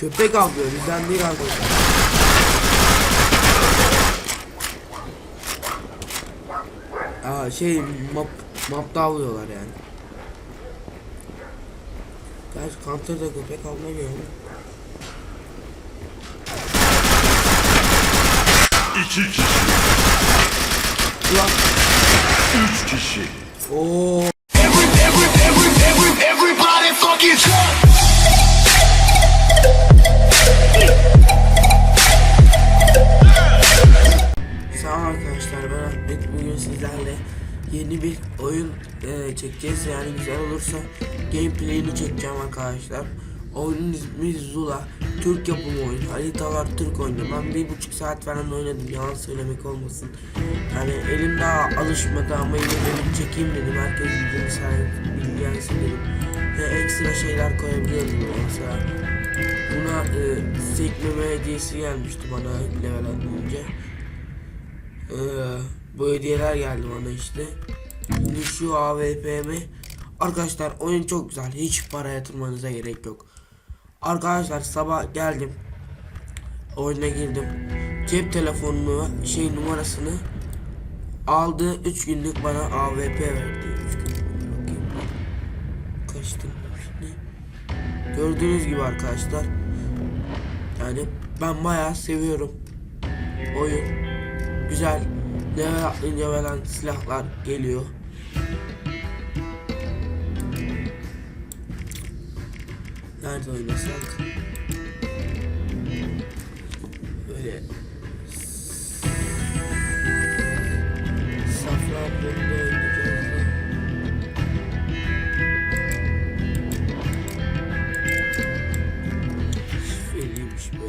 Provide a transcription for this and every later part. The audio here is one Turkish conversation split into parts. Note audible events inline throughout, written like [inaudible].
Köpek avlıyor bizden değil arkadaşlar. Aa şey map mapta avlıyorlar yani. Gerçi Counter'da köpek avlamıyor mu? İki kişi, Ulan üç kişi. ooo gameplay'ini çekeceğim arkadaşlar. Oyunun ismi Zula. Türk yapımı oyun. Haritalar Türk oyunu. Ben bir buçuk saat falan oynadım. Yalan söylemek olmasın. Yani elim daha alışmadı ama yine de çekeyim dedim. Herkes bildiğini sahip bilgilensin dedim. Ve ekstra şeyler koyabiliyorum mesela. Buna e, sekmeme hediyesi gelmişti bana level atlayınca ee, bu hediyeler geldi bana işte. Şimdi şu AVP'mi Arkadaşlar oyun çok güzel. Hiç para yatırmanıza gerek yok. Arkadaşlar sabah geldim. Oyuna girdim. Cep telefonunu şey numarasını aldı 3 günlük bana AVP verdi. 3 günlük. Kaçtım. Gördüğünüz gibi arkadaşlar. Yani ben bayağı seviyorum. Oyun güzel level atlayınca veren silahlar geliyor. Nerede oynasak? Böyle Safranbolu'da oynayacağız da. Şifreliymiş be.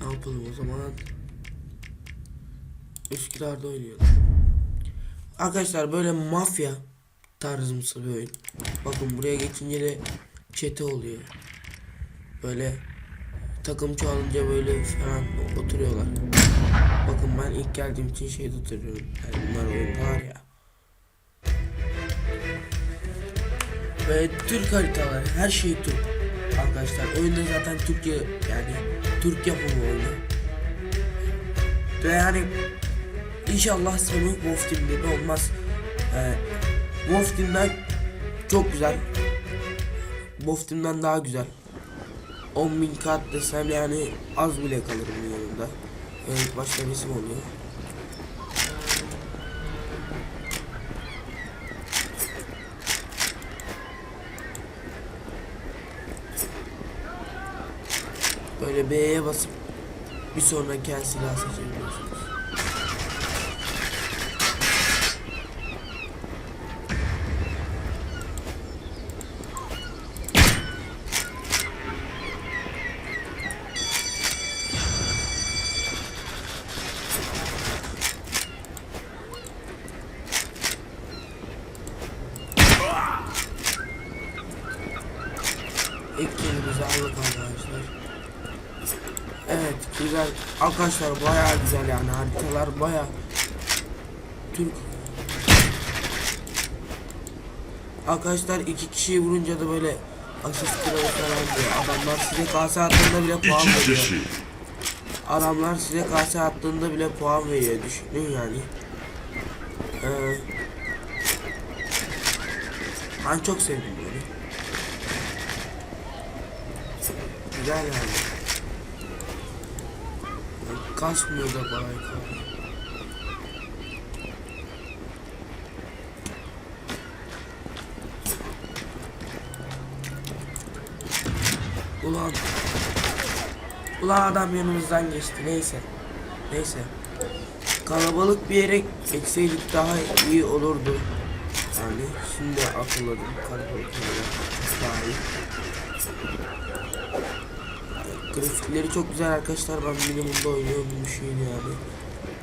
Ne yapalım o zaman? Üsküdar'da oynayalım. Arkadaşlar böyle mafya tarzımsı bir oyun. Bakın buraya geçince de çete oluyor. Böyle takım çoğalınca böyle falan oturuyorlar. Bakın ben ilk geldiğim için şey tutuyorum. Yani bunlar oyunda var ya. Ve Türk haritalar her şey Türk. Arkadaşlar oyunda zaten Türkiye yani Türk yapımı oyunu. Ve yani inşallah sonu Wolf Team gibi olmaz. Ee, Wolf Team'den çok güzel. Wolf Team'den daha güzel. 10.000 kart desem yani az bile kalırım yanında. Evet başka resim oluyor. Böyle B'ye basıp bir sonraki el silah seçebiliyorsunuz. İlk kelimizi aldık arkadaşlar. Evet güzel. Arkadaşlar bayağı güzel yani haritalar bayağı Türk Arkadaşlar iki kişiyi vurunca da böyle asist kralı falan diyor. Adamlar size kase attığında bile puan İki veriyor. kişi, Adamlar size kase attığında bile puan veriyor. Düşünün yani. Ee, ben çok sevdim böyle. Güzel yani. Da kolay kolay. Ulan. Ulan adam yanımızdan geçti. Neyse. Neyse. Kalabalık bir yere geçseydik daha iyi olurdu. Yani şimdi hatırladım kalabalık yere daha iyi. Grafikleri çok güzel arkadaşlar. Ben minimumda oynuyorum bir şey yani.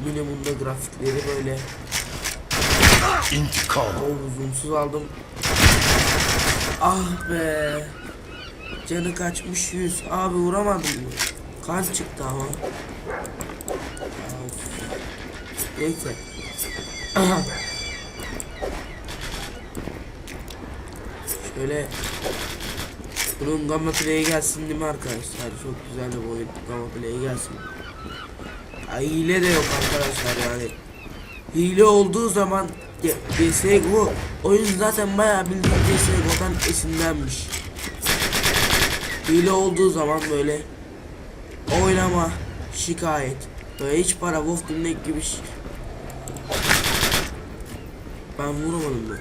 Minimumda grafikleri böyle intikam. o uzunsuz aldım. Ah be. Canı kaçmış yüz. Abi vuramadım mı? Kan çıktı ama. Neyse. Şöyle bunun gamma play'i gelsin değil mi arkadaşlar? Çok güzel de oyun. Gamma play'i gelsin. Ya, hile de yok arkadaşlar yani. Hile olduğu zaman CSGO oyun zaten bayağı bildiğin CSGO'dan esinlenmiş. Hile olduğu zaman böyle oynama şikayet böyle hiç para Wolf dinlemek gibi ben vuramadım mı?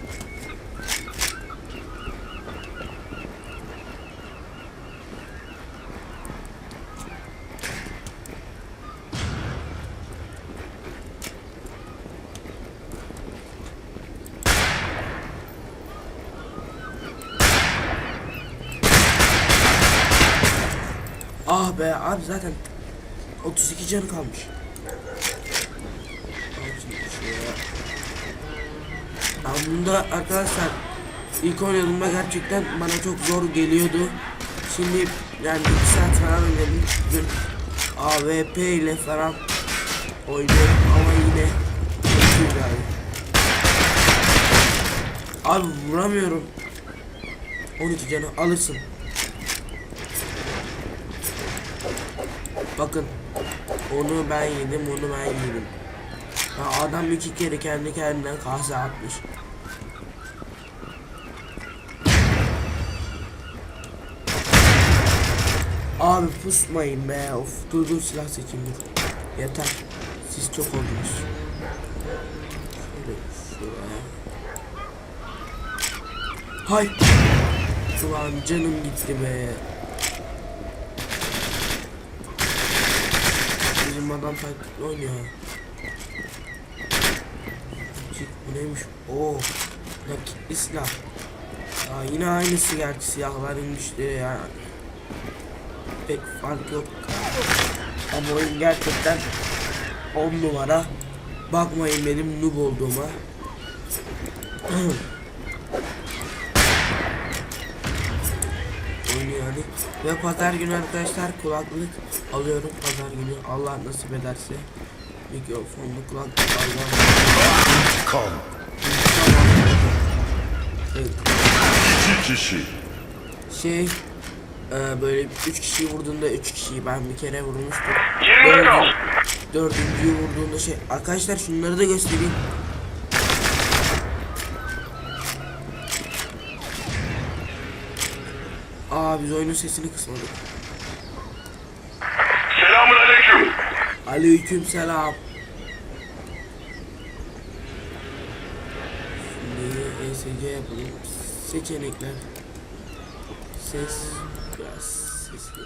Ah be abi zaten 32 canı kalmış. Ben bunda arkadaşlar ilk oynadığımda gerçekten bana çok zor geliyordu. Şimdi yani 2 saat falan oynadım. Bugün AWP ile falan oynuyorum ama yine kötü yani. Abi vuramıyorum. 12 canı alırsın. Bakın onu ben yedim onu ben yedim. Ya adam iki kere kendi kendine kase atmış. Abi pusmayın be of dur dur silah seçeyim dur. Yeter. Siz çok oldunuz. Şöyle şuraya. Hay. Ulan canım gitti be. Bizim adam taktikle oynuyor. Bu neymiş? Oo. Nakitli silah. Aa, yine aynısı gerçi silahların güçleri ya. Pek fark yok. Ama oyun gerçekten 10 numara. Bakmayın benim noob olduğuma. [clears throat] oynuyor yani. Ve pazar günü arkadaşlar kulaklık alıyorum pazar günü Allah nasip ederse mikrofonlu kulaklık alacağım. Evet. İki kişi. Şey e, böyle üç kişiyi vurduğunda üç kişiyi ben bir kere vurmuştum. Dördüncüyü vurduğunda şey arkadaşlar şunları da göstereyim. Aa biz oyunun sesini kısmadık. Selamun aleyküm. Aleyküm selam. Şimdi ESC yapalım. Seçenekler. Ses. Biraz sesli.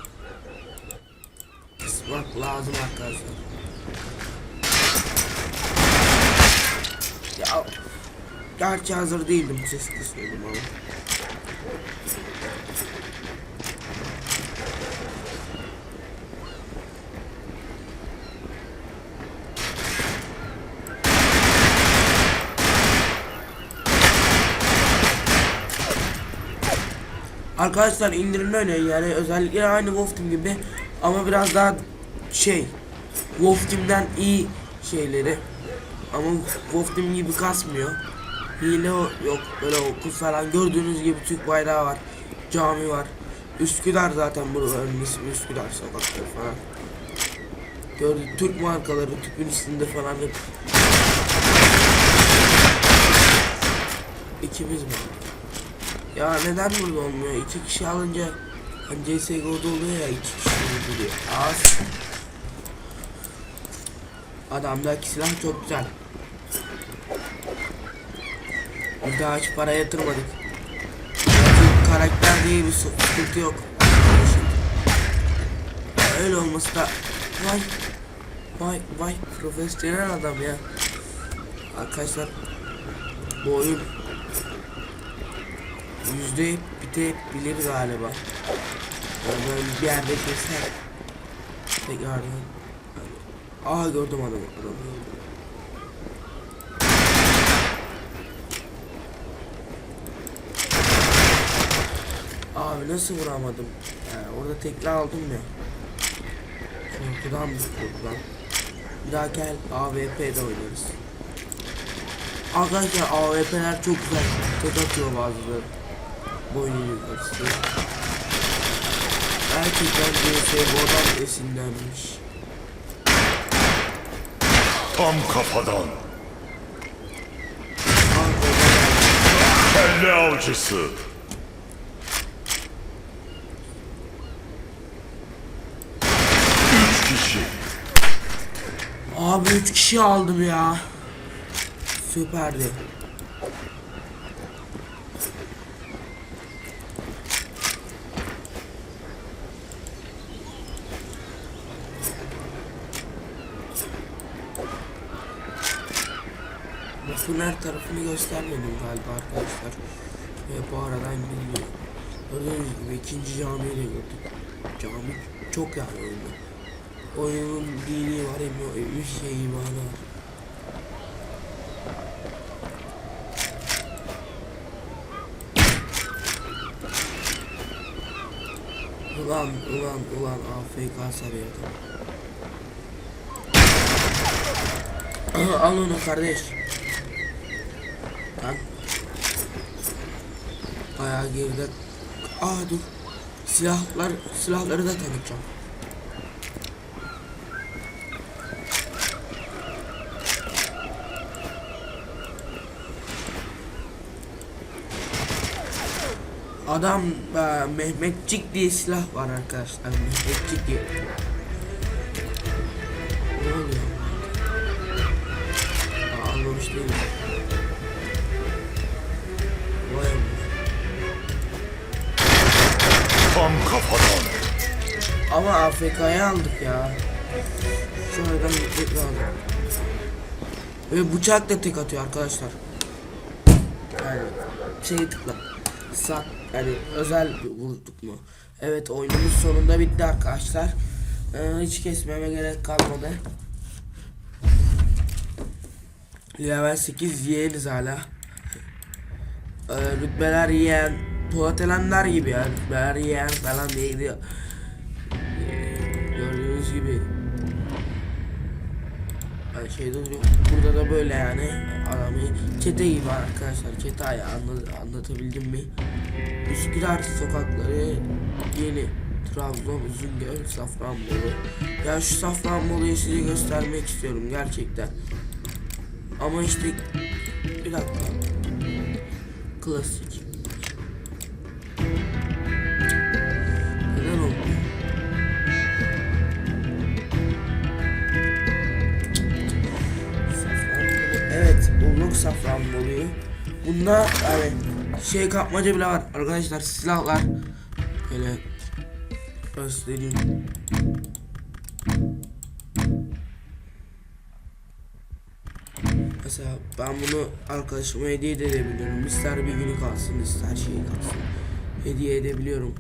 Kısmak lazım arkadaşlar. Ya Gerçi hazır değildim ses kısmıyordum ama. Arkadaşlar indirimli oynayın yani. Özellikle aynı Wolf Team gibi. Ama biraz daha şey Wolf Team'den iyi şeyleri. Ama Wolf Team gibi kasmıyor. Hile yok böyle okul falan. Gördüğünüz gibi Türk bayrağı var cami var. Üsküdar zaten buraların ismi Üsküdar sokakları falan. Gördük Türk markaları tüpün üstünde falan hep. Mi? Ya neden burada olmuyor? İki kişi alınca hani CSGO'da oluyor ya iki kişi vuruyor. Az. Adamdaki silah çok güzel. Biz daha hiç para yatırmadık. Gerçi karakter diye bir sı- sıkıntı yok. Öyle olması da vay vay vay profesyonel adam ya. Arkadaşlar bu oyun yüzde bitebilir galiba. Böyle bir yerde keser. Tekrardan. Aa gördüm adamı. Adamı. Abi nasıl vuramadım? Yani orada tekrar aldım ya. Korkudan korkudan? Bir daha gel AWP'de oynarız. Arkadaşlar AWP'ler çok güzel. Tek atıyor bazıları. Boynu yukarısı. Gerçekten CSGO'dan esinlenmiş. Tam kafadan. Kelle avcısı. Üç kişi. Abi 3 kişi aldım ya. Süperdi. Her tarafını göstermedim galiba arkadaşlar. Ve bu aradan gidiyor. Gördüğünüz gibi ikinci camiyi de gördük. Cami çok yani oyunda. Oyunun dini var ya bir şey imanı var. Ulan ulan ulan AFK sarıyordu. Al onu kardeş. Lan. Bayağı geride. Aa dur. Silahlar silahları da tanıtacağım. Adam e, Mehmetçik diye silah var arkadaşlar. Mehmetçik diye. Ama AFK'ya aldık ya. Bir tekrar aldık. Ve bıçak da tek atıyor arkadaşlar. Yani şey tıkla. Sat yani özel vurduk mu? Evet oyunumuz sonunda bitti arkadaşlar. Ee, hiç kesmeme gerek kalmadı. Level 8 yeğeniz hala. Ee, rütbeler yiyen Alemdar gibi ya rütbeler yiyen falan. Ee, Gördüğünüz gibi ben şeyde. Burada da böyle yani adamı çete gibi arkadaşlar. Çete ayağı anla- anlatabildim mi? Üsküdar sokakları yeni. Trabzon, Uzungöl, Safranbolu. Ya şu Safranbolu'yu size göstermek istiyorum gerçekten. Ama işte bir dakika. Klasik. Bunda yani şey kapmaca bile var arkadaşlar silahlar. Böyle göstereyim. Mesela ben bunu arkadaşıma hediye de edebiliyorum. İster bir günü kalsın, ister şey kalsın. Hediye edebiliyorum.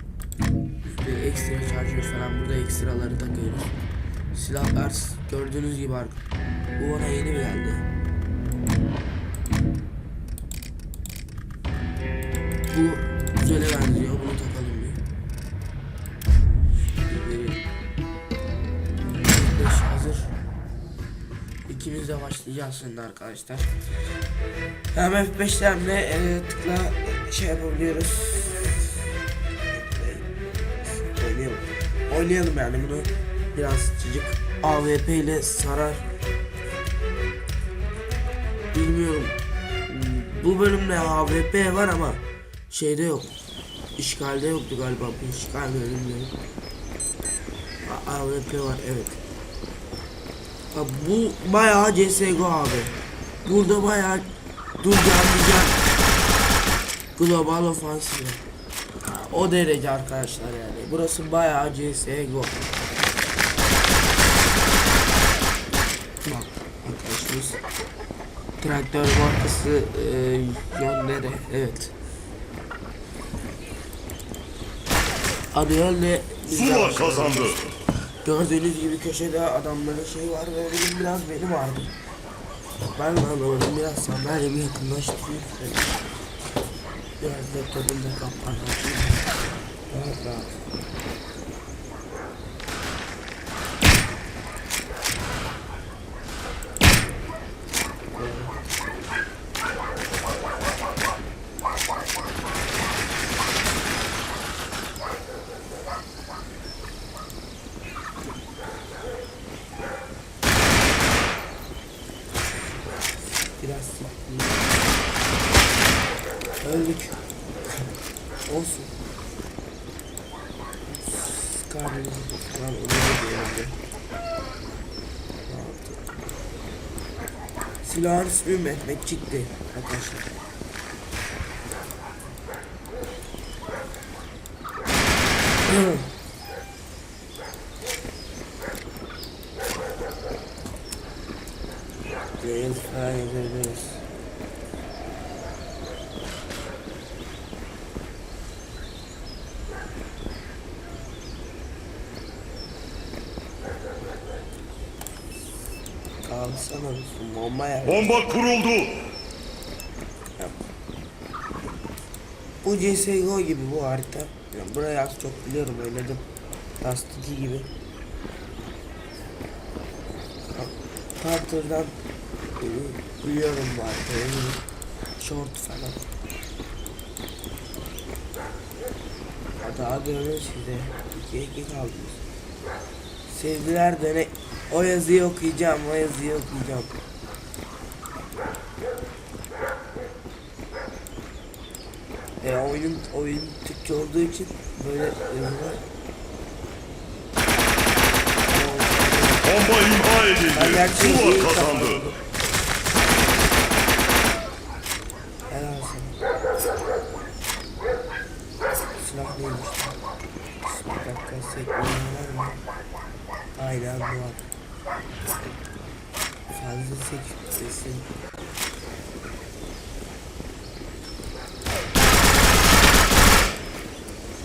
İşte ekstra şarjör falan burada ekstraları takıyoruz. Silahlar gördüğünüz gibi ark. Bu bana yeni mi geldi? Bu güzele benziyor. Bunu takalım bir. Şimdi Beş hazır. İkimiz de başlayacağız şimdi arkadaşlar. Hem F5'lerle e, tıkla şey yapabiliyoruz. Oynayalım. Oynayalım yani bunu biraz çocuk AWP ile sarar. Bilmiyorum. Bu bölümde AWP var ama şeyde yok. İşgalde yoktu galiba bu işgal bölümde. A- AWP var evet. Ha, bu bayağı CSGO abi. Burada bayağı durcan global ofansif. O derece arkadaşlar yani. Burası bayağı CSGO. Bak arkadaşımız traktör markası e, yönleri evet. Yönde Zula kazandı. Gördüğünüz gibi köşede adamların şey var ve benim biraz benim vardı. Ben de anlamadım biraz sandalyemi yakınlaştırayım. Biraz laptopum da kapandı. Rahat rahat. Silahın ismi Mehmetçik'ti arkadaşlar. Değil [clears throat] falan yazabiliriz. Kalsana mısın? Bomba yer. Bomba kuruldu. Bu CSGO gibi bu harita. Yani burayı az çok biliyorum oynadım. Dust 2 gibi. Carter'dan e, biliyorum bu haritayı. Short falan. Ha, Daha görmüyoruz size. 2'ye 2 kaldınız. Sevgiler döne... O yazıyı okuyacağım, o yazıyı okuyacağım. E, oyun oyun Türkçe olduğu için böyle yazılar. Bomba imha edildi. iyi kazandı. Helal sana. Silah neymiş? Bir dakika sekmeyi var mı? Aynen bu var. Fazla sekmesin.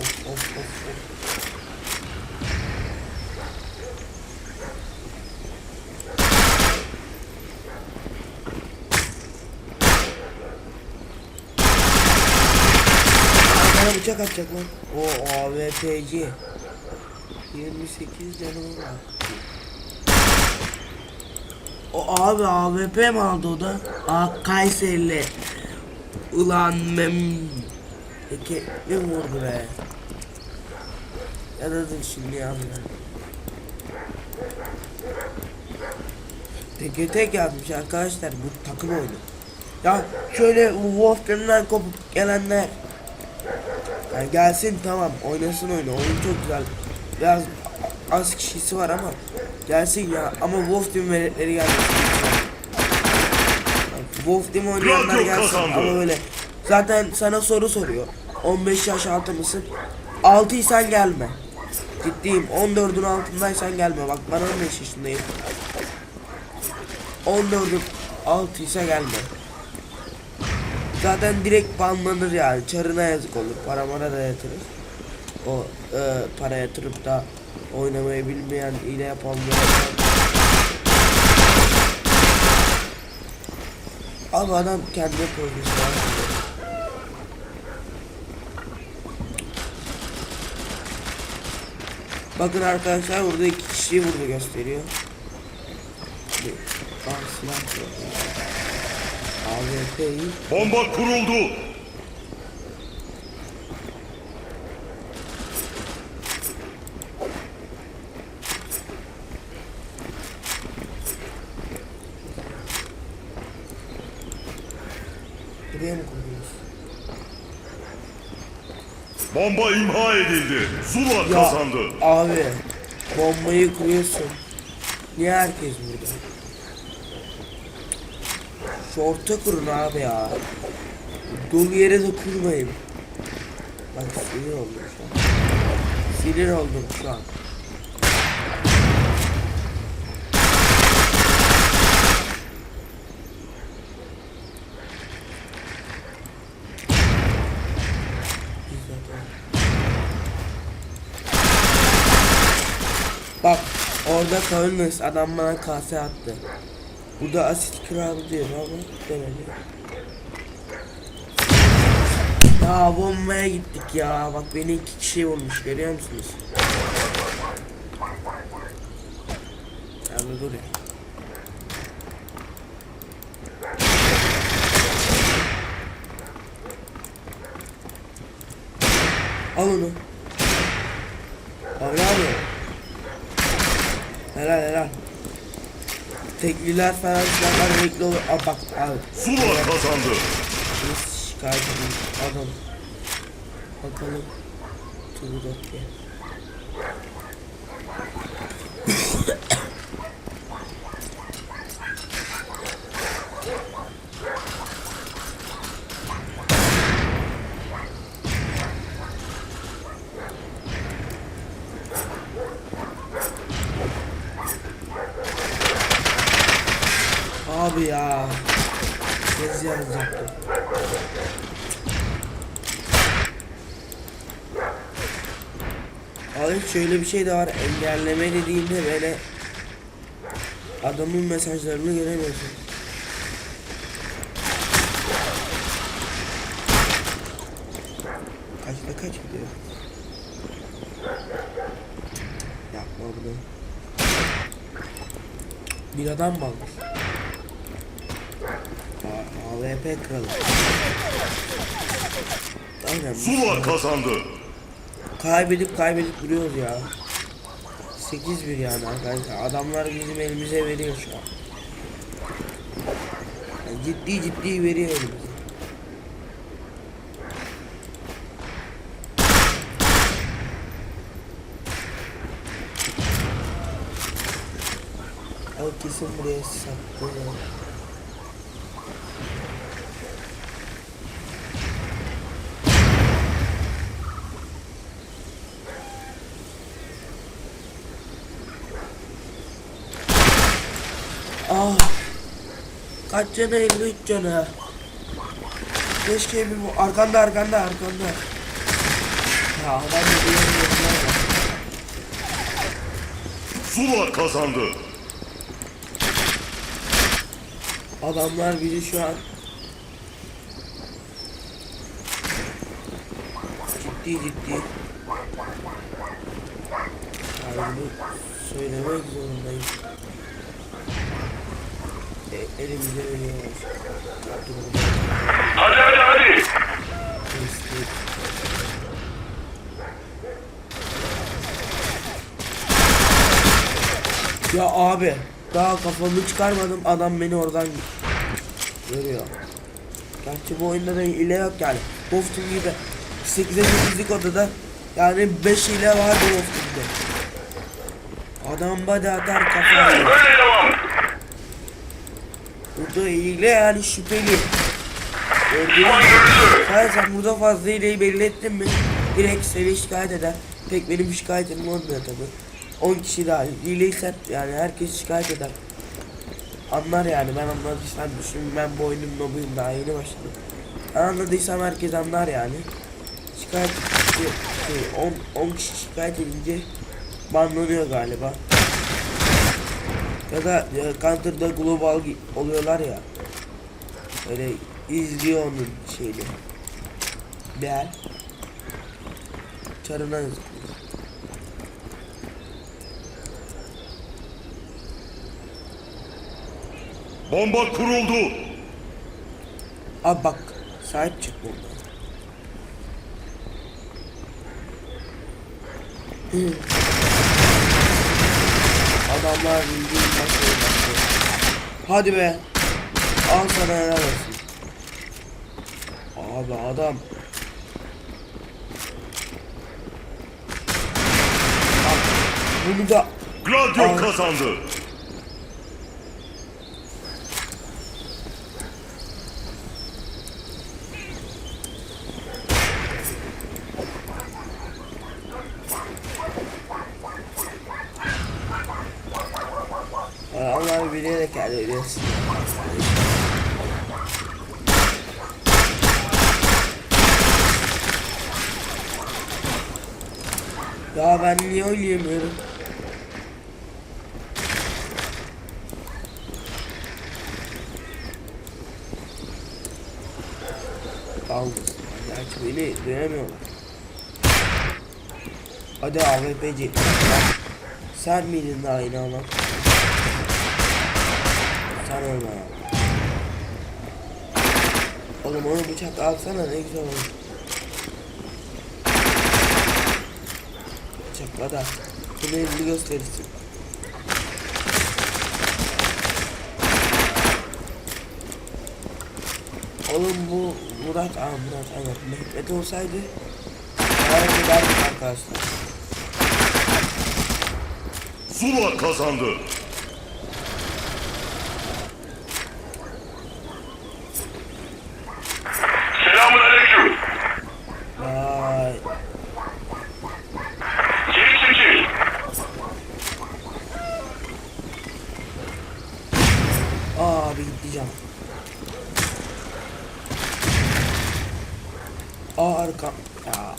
Of of of of. Bana bıçak atacak lan. O AWP'ci. 28 canım var. O abi AWP mi aldı o da? Aa Kayserili. Ulan mem. Peki ne vurdu be? Ya da dur şimdi ya. Teke tek yazmış arkadaşlar bu takım oyunu. Ya şöyle Wolfen'den kopup gelenler yani gelsin tamam oynasın oyunu oyun çok güzel biraz az kişisi var ama gelsin ya ama Wolf Team veletleri Yani Wolf Team oynayanlar gelsin ama böyle. Zaten sana soru soruyor. 15 yaş altı mısın? 6'ysan gelme. Ciddiyim. 14'ün altındaysan gelme. Bak ben 15 yaşındayım. 14'ün altıysa gelme. Zaten direkt banlanır yani. Çarına yazık olur. Para mara da yatırır. O e, para yatırıp da oynamayı bilmeyen, hile yapanlar. Abi adam kendi var. Bakın arkadaşlar burada iki kişiyi burada gösteriyor. Aa silah. AWP'yi Bomba kuruldu. buraya mı koyuyoruz? Bomba imha edildi. Zula Ya kazandı. abi bombayı kuruyorsun. Niye herkes burada? Şorta kurun abi ya. Dolu yere de kurmayın. Bak sinir oldum şu an. Sinir oldum şu an. Bak orada kalınız adam bana kase attı. Bu da asit kralı diyor ama demedi. Ya bombaya gittik ya. Bak beni iki kişi vurmuş görüyor musunuz? Abi dur ya. Al onu. Abi ne yapıyor? Helal helal. Tekliler falan silahlar renkli olur. Aa bak abi. Zula kazandı. Biz şikayet edeyim. Adam. Bakalım. Tuğdaki. Abi ya. Kez yazacaktım. Abi şöyle bir şey de var. Engelleme dediğinde böyle adamın mesajlarını göremiyorsun. Kaçta kaç gidiyor? Yapma bunu. Bir adam mı almış? Kralı. Aynen. Zula kazandı. Kaybedip kaybedip duruyoruz ya. 8-1 yani arkadaşlar. Adamlar bizim elimize veriyor şu an. Yani ciddi ciddi veriyor elimize. Al kesin buraya sattı. Ah. Kaç canı 53 canı. Keşke bir bu arkanda arkanda arkanda. Ya adam da bak. Zula kazandı. Adamlar bizi şu an ciddi ciddi yani söylemek zorundayım. Elimize veriyorlar. Durumu Hadi hadi hadi. tespit. Ya abi daha kafamı çıkarmadım adam beni oradan görüyor. Gerçi bu oyunda da hile yok yani. Wolfteam gibi 8'e 8'lik odada yani 5 hile vardı Wolfteam'de. Adam body atar kafa alıyor. Böyle devam. Burada hile yani şüpheli. Hayır sen burada fazla hileyi belli ettin mi? Direkt seni şikayet eder. Tek benim şikayetim olmuyor tabi. 10 kişi daha hileysen yani herkes şikayet eder. Anlar yani ben anladıysam düşün ben bu oyunun nobuyum daha yeni başladım. Ben anladıysam herkes anlar yani. Şikayet şey, şey, 10, 10 kişi şikayet edince banlanıyor galiba. Ya da e, Counter'da global oluyorlar ya. Öyle izliyor onun şeyini. Değer. Çarına yazık. Bomba kuruldu. Abi bak sahip çık bundan. [laughs] Adamlar bildiğin başlıyor. Hadi be. Al sana helal olsun. Abi adam. Bak bunu da Gladio Al. kazandı. Allah bilerek elde ediyorsun. Ya ben niye oynayamıyorum? Aldım. Gerçi beni dönemiyorlar. Hadi AWP'ci. Sen miydin daha yine? Ya. Oğlum onu bıçak alsana ne güzel olur. Bıçakla da elini gösterirsin. Oğlum bu Murat, aa Murat evet Mehmet olsaydı Gayet ederdik arkadaşlar. Zula kazandı. Selamun aleyküm. Vay. Geri çekil. Aa abi gideceğim. Aa arka. Ya.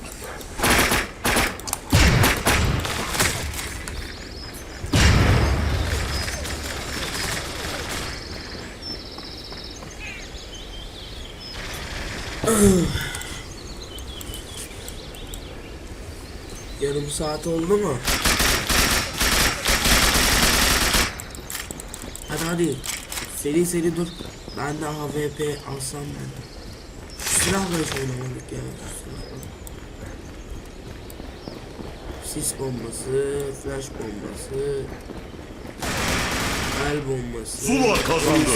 Yarım saat oldu mu? Hadi hadi. Seri seri dur. Ben de AWP alsam ben. Silahla hiç oynamadık ya. Silahla. Sis bombası, flash bombası, el bombası. Zula kazandı.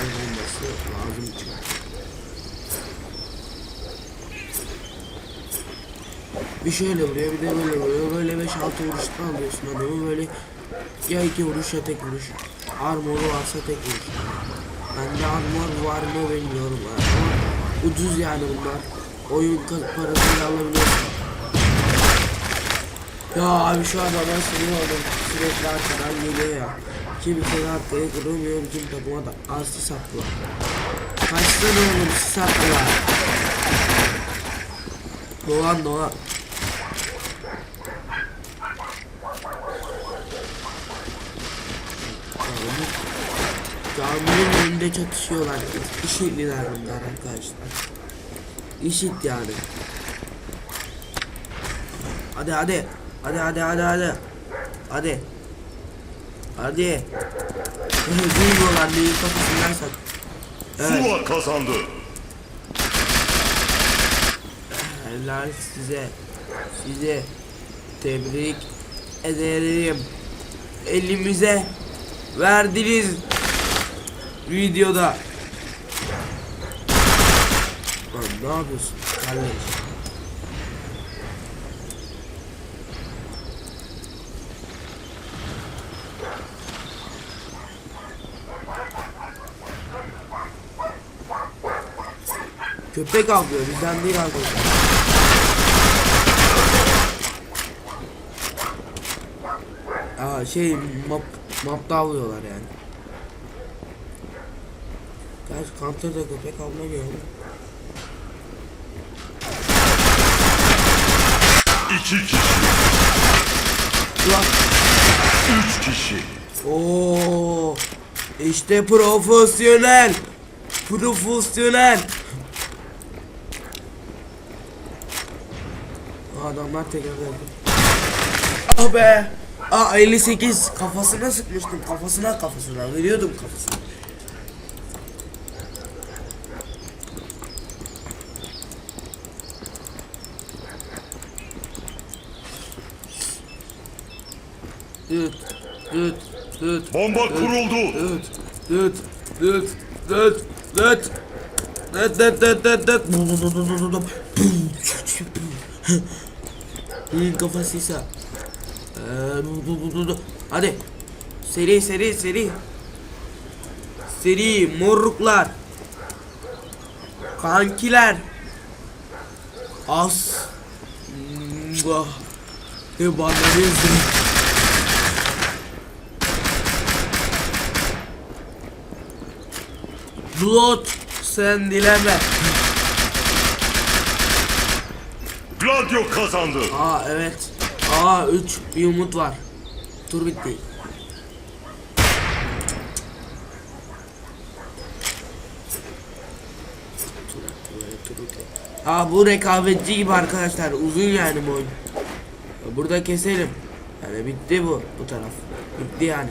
El bombası lazım çünkü. Bir şöyle vuruyor bir de böyle vuruyor. Böyle 5-6 vuruştan alıyorsun adamı böyle ya iki vuruş ya tek vuruş. Armoru varsa tek vuruş. Bende armor var mı bilmiyorum ama ucuz yani bunlar. Oyun parasıyla alabiliyorsun. Ya abi şu adamlar sinirlendim. Sürekli arkadan geliyor ya. Kimse de arkaya kırılmıyor. Bütün takıma da aslı sattılar. Kaçtı oğlum sattılar. Dolan dolan. Caminin önünde çatışıyorlar. İşitliler bunlar arkadaşlar. İşit yani. Hadi hadi. Hadi hadi hadi hadi. Hadi. Hadi. Duymuyorlar neyin kafasından sak. Evet. Zula kazandı. Helal size. Size tebrik ederim. Elimize verdiniz videoda. Lan ne yapıyorsun kardeş? Köpek avlıyor bizden değil arkadaşlar. Aa şey map mapta avlıyorlar yani. Gerçi Counter'da köpek avlamıyor ama. İki kişi. Ulan Üç kişi. Oo, işte profesyonel. Profesyonel. Adamlar tekrar geldi. Ah be. Aa 58 kafasına sıkmıştım kafasına kafasına veriyordum kafasına. düt, düt, düt. Bomba kuruldu. Düt, düt, düt, düt, düt. Düt, düt, düt, düt, düt. Yiyin kafasıysa. Hadi. Seri, seri, seri. Seri, morruklar. Kankiler. As. Ve bana Blood sen dileme Gladio kazandı. Aa evet. Aa 3 bir umut var. Tur bitti. Aa bu rekabetçi gibi arkadaşlar. Uzun yani bu oyun. Burada keselim. Yani bitti bu bu taraf. Bitti yani.